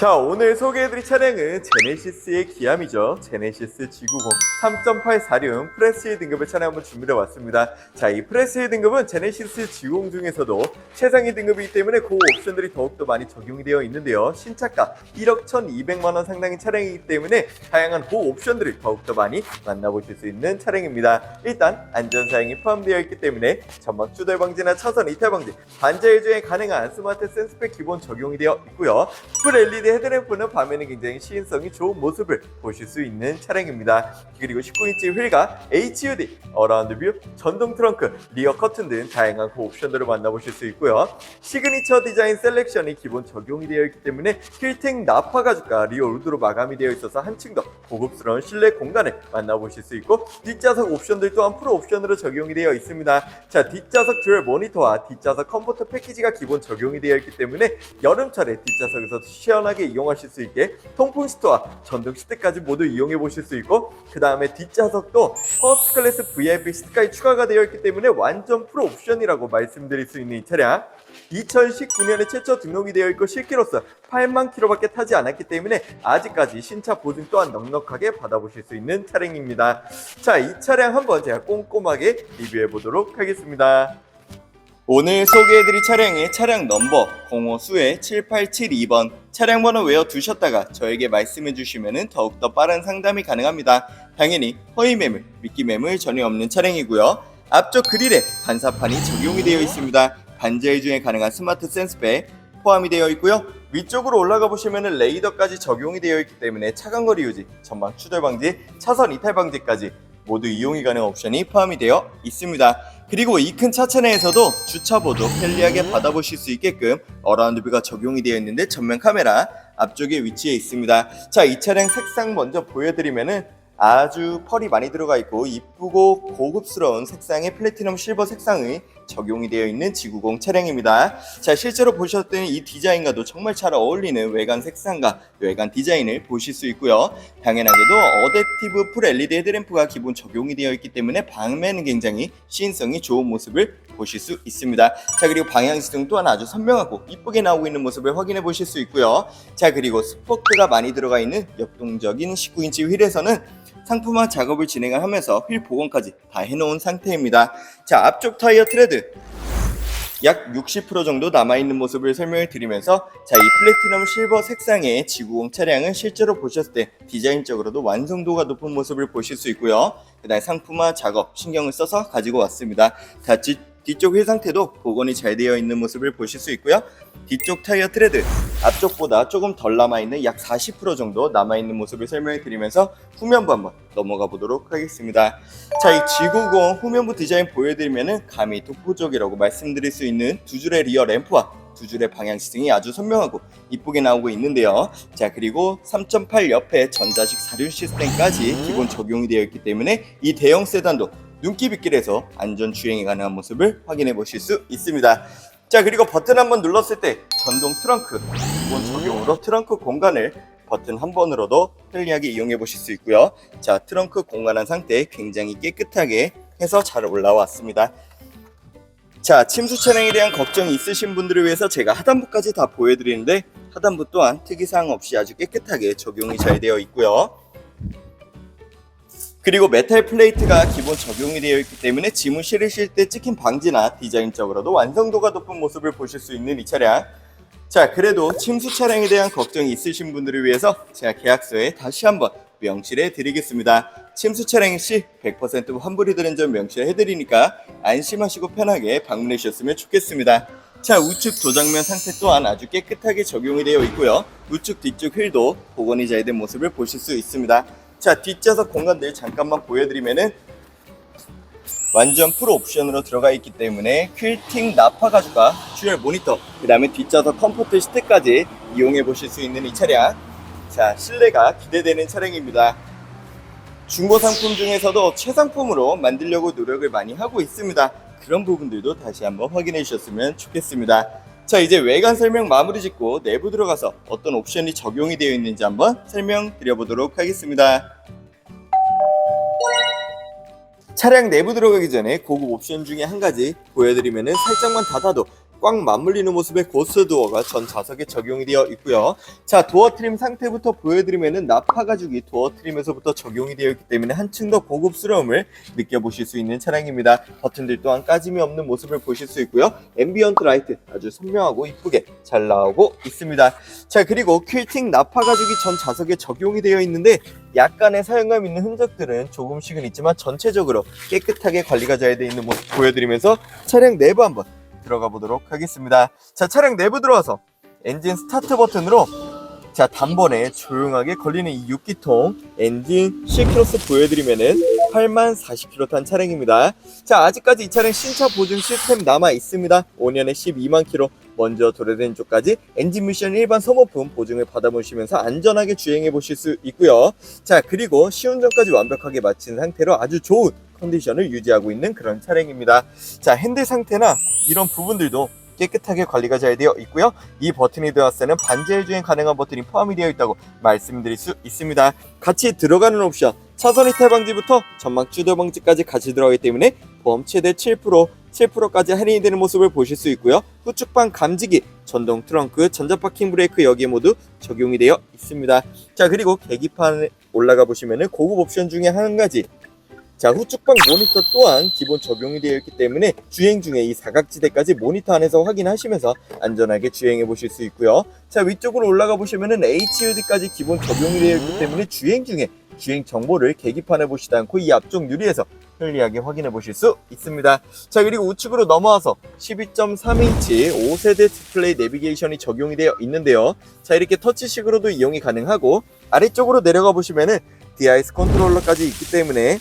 자, 오늘 소개해드릴 차량은 제네시스의 기함이죠. 제네시스 G90 3.846 프레스의 등급의 차량 한번 준비해 왔습니다. 자, 이 프레스의 등급은 제네시스 G90 중에서도 최상위 등급이기 때문에 그 옵션들이 더욱더 많이 적용이 되어 있는데요. 신차가 1억 1,200만 원 상당의 차량이기 때문에 다양한 그 옵션들을 더욱더 많이 만나보실 수 있는 차량입니다. 일단 안전사양이 포함되어 있기 때문에 전방 추돌 방지나 차선 이탈 방지, 반자율 주행 가능한 스마트 센스백 기본 적용이 되어 있고요. 풀 LED 헤드램프는 밤에는 굉장히 시인성이 좋은 모습을 보실 수 있는 차량입니다. 그리고 19인치 휠과 HUD, 어라운드 뷰, 전동 트렁크, 리어 커튼 등 다양한 그 옵션들을 만나보실 수 있고요. 시그니처 디자인 셀렉션이 기본 적용이 되어 있기 때문에 힐팅 나파 가죽과 리어 우드로 마감이 되어 있어서 한층 더 고급스러운 실내 공간을 만나보실 수 있고 뒷좌석 옵션들 또한 프로 옵션으로 적용이 되어 있습니다. 자 뒷좌석 듀얼 모니터와 뒷좌석 컴포터 패키지가 기본 적용이 되어 있기 때문에 여름철에 뒷좌석에서 시원하게 이용하실 수 있게 통풍 시트와 전동 시트까지 모두 이용해 보실 수 있고 그 다음에 뒷좌석도 퍼스트 클래스 VIP 시트까지 추가가 되어 있기 때문에 완전 프로 옵션이라고 말씀드릴 수 있는 이 차량 2019년에 최초 등록이 되어 있고 실기로서 8만 킬로밖에 타지 않았기 때문에 아직까지 신차 보증 또한 넉넉하게 받아보실 수 있는 차량입니다. 자, 이 차량 한번 제가 꼼꼼하게 리뷰해 보도록 하겠습니다. 오늘 소개해드릴 차량의 차량 넘버 05수의 7872번 차량 번호 외워 두셨다가 저에게 말씀해 주시면 더욱더 빠른 상담이 가능합니다. 당연히 허위 매물, 미끼 매물 전혀 없는 차량이고요. 앞쪽 그릴에 반사판이 적용이 되어 있습니다. 반자율 주행 가능한 스마트 센스백 포함이 되어 있고요. 위쪽으로 올라가 보시면 레이더까지 적용이 되어 있기 때문에 차간거리 유지, 전방 추돌 방지, 차선 이탈 방지까지 모두 이용이 가능한 옵션이 포함이 되어 있습니다. 그리고 이 큰 차체 내에서도 주차보도 편리하게 받아보실 수 있게끔 어라운드 뷰가 적용이 되어 있는데 전면 카메라 앞쪽에 위치해 있습니다. 자, 이 차량 색상 먼저 보여드리면은 아주 펄이 많이 들어가 있고 이쁘고 고급스러운 색상의 플래티넘 실버 색상의 적용이 되어 있는 G90 차량입니다. 자, 실제로 보셨던 이 디자인과도 정말 잘 어울리는 외관 색상과 외관 디자인을 보실 수 있고요. 당연하게도 어댑티브 풀 LED 헤드램프가 기본 적용이 되어 있기 때문에 방면은 굉장히 시인성이 좋은 모습을 보실 수 있습니다. 자, 그리고 방향지등 또한 아주 선명하고 이쁘게 나오고 있는 모습을 확인해 보실 수 있고요. 자, 그리고 스포크가 많이 들어가 있는 역동적인 19인치 휠에서는 상품화 작업을 진행을 하면서 휠 복원까지 다 해놓은 상태입니다. 자, 앞쪽 타이어 트레드 약 60% 정도 남아있는 모습을 설명을 드리면서 자, 이 플래티넘 실버 색상의 G90 차량은 실제로 보셨을 때 디자인적으로도 완성도가 높은 모습을 보실 수 있고요. 그 다음에 상품화 작업 신경을 써서 가지고 왔습니다. 자, 뒤, 뒤쪽 휠 상태도 복원이 잘 되어 있는 모습을 보실 수 있고요. 뒤쪽 타이어 트레드 앞쪽보다 조금 덜 남아있는 약 40% 정도 남아있는 모습을 설명해 드리면서 후면부 한번 넘어가 보도록 하겠습니다. 자, 이 G90 후면부 디자인 보여드리면은 감히 독보적이라고 말씀드릴 수 있는 두 줄의 리어 램프와 두 줄의 방향 시승이 아주 선명하고 이쁘게 나오고 있는데요. 자, 그리고 3.8 옆에 전자식 사륜 시스템까지 기본 적용이 되어 있기 때문에 이 대형 세단도 눈길빗길에서 안전 주행이 가능한 모습을 확인해 보실 수 있습니다. 자, 그리고 버튼 한번 눌렀을 때 전동 트렁크 기본 적용으로 트렁크 공간을 버튼 한 번으로도 편리하게 이용해 보실 수 있고요. 자, 트렁크 공간한 상태 굉장히 깨끗하게 해서 잘 올라왔습니다. 자, 침수 차량에 대한 걱정이 있으신 분들을 위해서 제가 하단부까지 다 보여드리는데 하단부 또한 특이사항 없이 아주 깨끗하게 적용이 잘 되어 있고요. 그리고 메탈 플레이트가 기본 적용이 되어 있기 때문에 짐을 실으실 때 찍힌 방지나 디자인적으로도 완성도가 높은 모습을 보실 수 있는 이 차량. 자, 그래도 침수 차량에 대한 걱정이 있으신 분들을 위해서 제가 계약서에 다시 한번 명시해 드리겠습니다. 침수 차량 시 100% 환불이 되는 점 명시해 드리니까 안심하시고 편하게 방문해 주셨으면 좋겠습니다. 자, 우측 도장면 상태 또한 아주 깨끗하게 적용이 되어 있고요. 우측 뒤쪽 휠도 복원이 잘 된 모습을 보실 수 있습니다. 자, 뒷좌석 공간들 잠깐만 보여드리면은 완전 프로 옵션으로 들어가 있기 때문에 퀼팅 나파 가죽과 듀얼 모니터 그 다음에 뒷좌석 컴포트 시트까지 이용해 보실 수 있는 이 차량. 자 실내가 기대되는 차량입니다. 중고 상품 중에서도 최상품으로 만들려고 노력을 많이 하고 있습니다. 그런 부분들도 다시 한번 확인해 주셨으면 좋겠습니다 자 이제 외관 설명 마무리 짓고 내부 들어가서 어떤 옵션이 적용이 되어 있는지 한번 설명드려 보도록 하겠습니다. 차량 내부 들어가기 전에 고급 옵션 중에 한 가지 보여드리면은 살짝만 닫아도 꽉 맞물리는 모습의 고스 도어가 전 좌석에 적용이 되어 있고요. 자 도어 트림 상태부터 보여드리면은 나파 가죽이 도어 트림에서부터 적용이 되어 있기 때문에 한층 더 고급스러움을 느껴보실 수 있는 차량입니다. 버튼들 또한 까짐이 없는 모습을 보실 수 있고요. 앰비언트 라이트 아주 선명하고 이쁘게 잘 나오고 있습니다. 자 그리고 퀼팅 나파 가죽이 전 좌석에 적용이 되어 있는데 약간의 사용감 있는 흔적들은 조금씩은 있지만 전체적으로 깨끗하게 관리가 잘 되어 있는 모습 보여드리면서 차량 내부 한번 들어가 보도록 하겠습니다. 자, 차량 내부 들어와서 엔진 스타트 버튼으로 자, 단번에 조용하게 걸리는 이 6기통 엔진 실크로스 보여드리면은 8만 40km 탄 차량입니다. 자, 아직까지 이 차량 신차 보증 시스템 남아 있습니다. 5년에 12만 km 먼저 도래된 쪽까지 엔진 미션 일반 소모품 보증을 받아보시면서 안전하게 주행해 보실 수 있고요. 자, 그리고 시운전까지 완벽하게 마친 상태로 아주 좋은 컨디션을 유지하고 있는 그런 차량입니다. 자, 핸들 상태나 이런 부분들도 깨끗하게 관리가 잘 되어 있고요. 이 버튼이 들어왔을 때는 반제일 주행 가능한 버튼이 포함이 되어 있다고 말씀드릴 수 있습니다. 같이 들어가는 옵션 차선 이탈 방지부터 전막 추돌 방지까지 같이 들어가기 때문에 보험 최대 7% 7%까지 할인이 되는 모습을 보실 수 있고요. 후측방 감지기, 전동 트렁크, 전자 파킹 브레이크 여기에 모두 적용이 되어 있습니다. 자 그리고 계기판에 올라가 보시면은 고급 옵션 중에 한 가지 자 후측방 모니터 또한 기본 적용이 되어 있기 때문에 주행 중에 이 사각지대까지 모니터 안에서 확인하시면서 안전하게 주행해 보실 수 있고요. 자 위쪽으로 올라가 보시면은 HUD까지 기본 적용이 되어 있기 때문에 주행 중에 주행 정보를 계기판에 보시지 않고 이 앞쪽 유리에서 편리하게 확인해 보실 수 있습니다. 자 그리고 우측으로 넘어와서 12.3인치 5세대 디스플레이 내비게이션이 적용이 되어 있는데요. 자 이렇게 터치식으로도 이용이 가능하고 아래쪽으로 내려가 보시면은 DIS 컨트롤러까지 있기 때문에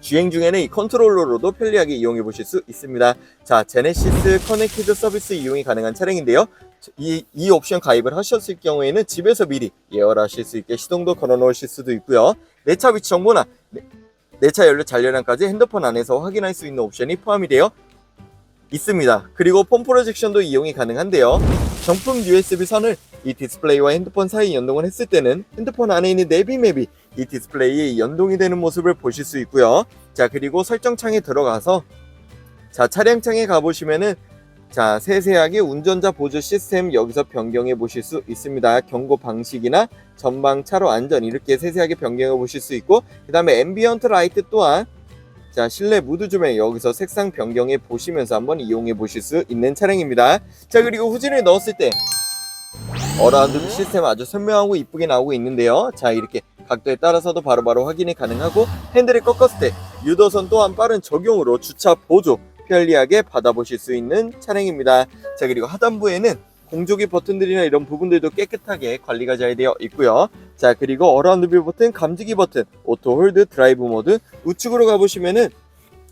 주행 중에는 이 컨트롤러로도 편리하게 이용해 보실 수 있습니다. 자, 제네시스 커넥티드 서비스 이용이 가능한 차량인데요. 이, 이 옵션 가입을 하셨을 경우에는 집에서 미리 예열하실 수 있게 시동도 걸어 놓으실 수도 있고요. 내 차 위치 정보나 내 차 연료 잔료량까지 핸드폰 안에서 확인할 수 있는 옵션이 포함이 되어 있습니다. 그리고 폰 프로젝션도 이용이 가능한데요. 정품 USB 선을 이 디스플레이와 핸드폰 사이 연동을 했을 때는 핸드폰 안에 있는 내비맵이 이 디스플레이에 연동이 되는 모습을 보실 수 있고요. 자, 그리고 설정창에 들어가서 자, 차량창에 가보시면은 자, 세세하게 운전자 보조 시스템 여기서 변경해 보실 수 있습니다. 경고 방식이나 전방 차로 안전 이렇게 세세하게 변경해 보실 수 있고 그 다음에 앰비언트 라이트 또한 자, 실내 무드 조명 여기서 색상 변경해 보시면서 한번 이용해 보실 수 있는 차량입니다. 자, 그리고 후진을 넣었을 때 어라운드 시스템 아주 선명하고 이쁘게 나오고 있는데요. 자, 이렇게 각도에 따라서도 바로바로 확인이 가능하고 핸들을 꺾었을 때 유도선 또한 빠른 적용으로 주차 보조 편리하게 받아보실 수 있는 차량입니다. 자, 그리고 하단부에는 공조기 버튼들이나 이런 부분들도 깨끗하게 관리가 잘 되어 있고요. 자, 그리고 어라운드 뷰 버튼, 감지기 버튼, 오토 홀드, 드라이브 모드, 우측으로 가보시면은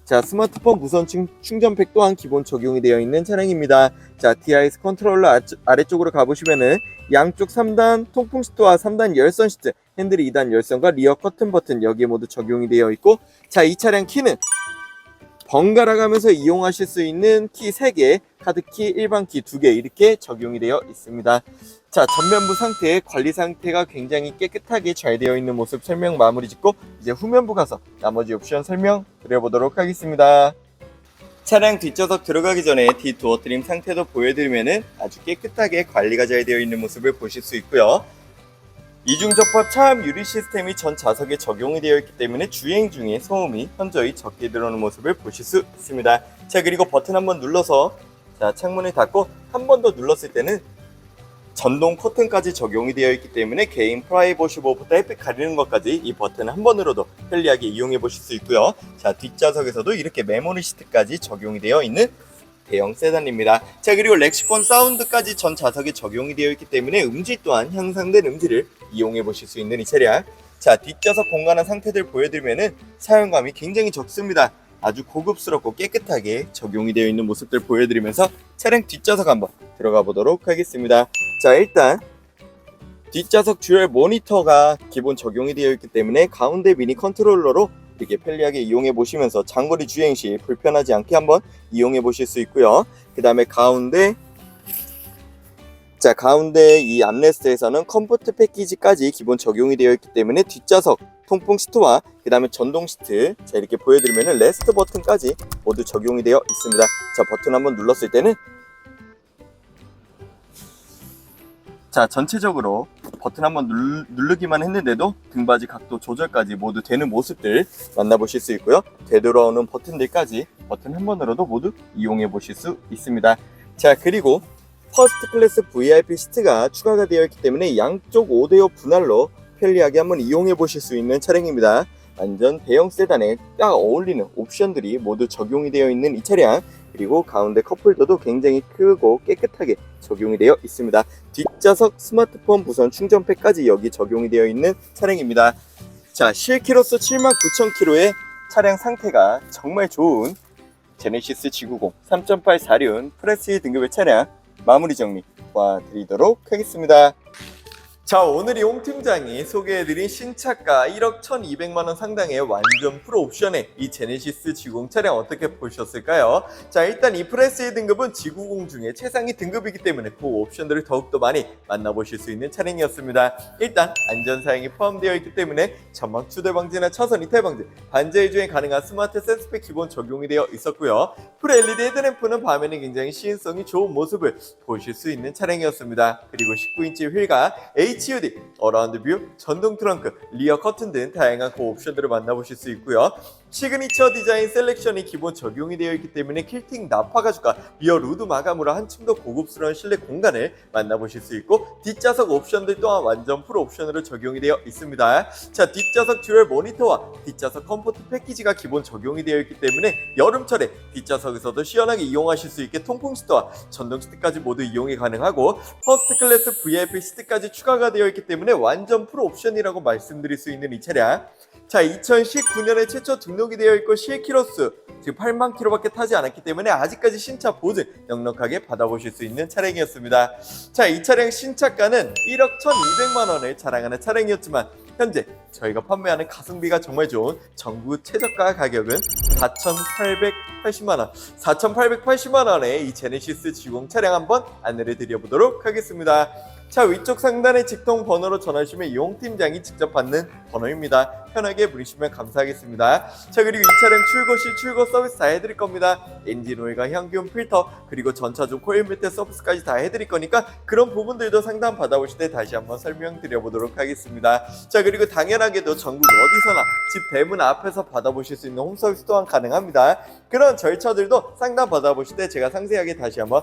자, 스마트폰 무선 충- 충전팩 또한 기본 적용이 되어 있는 차량입니다. 자, DIS 컨트롤러 아- 아래쪽으로 가보시면은 양쪽 3단 통풍 시트와 3단 열선 시트, 핸들 2단 열선과 리어 커튼 버튼 여기에 모두 적용이 되어 있고 자, 이 차량 키는 번갈아 가면서 이용하실 수 있는 키 3개, 카드키, 일반 키 2개 이렇게 적용이 되어 있습니다. 자, 전면부 상태, 관리 상태가 굉장히 깨끗하게 잘 되어 있는 모습 설명 마무리 짓고 이제 후면부 가서 나머지 옵션 설명 드려보도록 하겠습니다. 차량 뒷좌석 들어가기 전에 뒷도어 트림 상태도 보여드리면은 아주 깨끗하게 관리가 잘 되어 있는 모습을 보실 수 있고요. 이중접합 차압 유리 시스템이 전 좌석에 적용이 되어 있기 때문에 주행 중에 소음이 현저히 적게 들어오는 모습을 보실 수 있습니다. 자 그리고 버튼 한번 눌러서 자 창문을 닫고 한 번 더 눌렀을 때는 전동 커튼까지 적용이 되어 있기 때문에 개인 프라이버시 보호부터 햇빛 가리는 것까지 이 버튼 한 번으로도 편리하게 이용해 보실 수 있고요. 자 뒷좌석에서도 이렇게 메모리 시트까지 적용이 되어 있는 대형 세단입니다. 자 그리고 렉시콘 사운드까지 전 좌석에 적용이 되어 있기 때문에 음질 또한 향상된 음질을 이용해 보실 수 있는 이 차량. 자 뒷좌석 공간한 상태들 보여드리면은 사용감이 굉장히 적습니다. 아주 고급스럽고 깨끗하게 적용이 되어 있는 모습들 보여드리면서 차량 뒷좌석 한번 들어가 보도록 하겠습니다. 자 일단 뒷좌석 듀얼 모니터가 기본 적용이 되어 있기 때문에 가운데 미니 컨트롤러로 이렇게 편리하게 이용해 보시면서 장거리 주행 시 불편하지 않게 한번 이용해 보실 수 있고요. 그 다음에 가운데 자 가운데 이 암레스트에서는 컴포트 패키지까지 기본 적용이 되어 있기 때문에 뒷좌석 통풍 시트와 그 다음에 전동 시트 자 이렇게 보여드리면 레스트 버튼까지 모두 적용이 되어 있습니다. 자 버튼 한번 눌렀을 때는 자 전체적으로 버튼 한번 누르, 누르기만 했는데도 등받이 각도 조절까지 모두 되는 모습들 만나보실 수 있고요. 되돌아오는 버튼들까지 버튼 한 번으로도 모두 이용해 보실 수 있습니다. 자 그리고 퍼스트 클래스 VIP 시트가 추가가 되어 있기 때문에 양쪽 5대5 분할로 편리하게 한번 이용해 보실 수 있는 차량입니다. 완전 대형 세단에 딱 어울리는 옵션들이 모두 적용이 되어 있는 이 차량 그리고 가운데 컵홀더도 굉장히 크고 깨끗하게 적용이 되어 있습니다. 뒷좌석 스마트폰 무선 충전팩까지 여기 적용이 되어 있는 차량입니다. 자, 실키로수 79,000km의 차량 상태가 정말 좋은 제네시스 G90 3.8 4륜 프레스 등급의 차량 마무리 정리 도와드리도록 하겠습니다. 자, 오늘 이홍 팀장이 소개해드린 신차가 1억 1,200만 원 상당의 완전 풀 옵션의 이 제네시스 G90 차량 어떻게 보셨을까요? 자, 일단 이 프레스의 등급은 G90 중에 최상위 등급이기 때문에 그 옵션들을 더욱더 많이 만나보실 수 있는 차량이었습니다. 일단 안전 사양이 포함되어 있기 때문에 전방 추돌 방지나 차선 이탈 방지, 반자의 주행 가능한 스마트 센스팩 기본 적용이 되어 있었고요. 풀 LED 헤드램프는 밤에는 굉장히 시인성이 좋은 모습을 보실 수 있는 차량이었습니다. 그리고 19인치 휠과 HUD, 어라운드 뷰, 전동 트렁크, 리어 커튼 등 다양한 그 옵션들을 만나보실 수 있고요. 시그니처 디자인 셀렉션이 기본 적용이 되어 있기 때문에 킬팅 나파 가죽과 리어 루드 마감으로 한층 더 고급스러운 실내 공간을 만나보실 수 있고 뒷좌석 옵션들 또한 완전 풀 옵션으로 적용이 되어 있습니다. 자 뒷좌석 듀얼 모니터와 뒷좌석 컴포트 패키지가 기본 적용이 되어 있기 때문에 여름철에 뒷좌석에서도 시원하게 이용하실 수 있게 통풍 시트와 전동 시트까지 모두 이용이 가능하고 퍼스트 클래스 VIP 시트까지 추가가 되어 있기 때문에 완전 풀 옵션이라고 말씀드릴 수 있는 이 차량 자 2019년에 최초 등록이 되어 있고 실키로수 지금 8만 킬로밖에 타지 않았기 때문에 아직까지 신차 보증 넉넉하게 받아보실 수 있는 차량이었습니다. 자 이 차량 신차가는 1억 1,200만 원을 자랑하는 차량이었지만 현재 저희가 판매하는 가성비가 정말 좋은 정부 최저가 가격은 4,880만 원, 4,880만 원의 이 제네시스 G90 차량 한번 안내를 드려보도록 하겠습니다. 자 위쪽 상단의 직통 번호로 전화주시면 이용 팀장이 직접 받는 번호입니다. 편하게 부르시면 감사하겠습니다. 자 그리고 이 차량 출고 시 출고 서비스 다 해드릴 겁니다. 엔진 오일과 향균 필터 그리고 전차중 코일 매트 서비스까지 다 해드릴 거니까 그런 부분들도 상담 받아보실 때 다시 한번 설명드려보도록 하겠습니다. 자 그리고 당연하게도 전국 어디서나 집 대문 앞에서 받아보실 수 있는 홈 서비스 또한 가능합니다. 그런 절차들도 상담 받아보실 때 제가 상세하게 다시 한번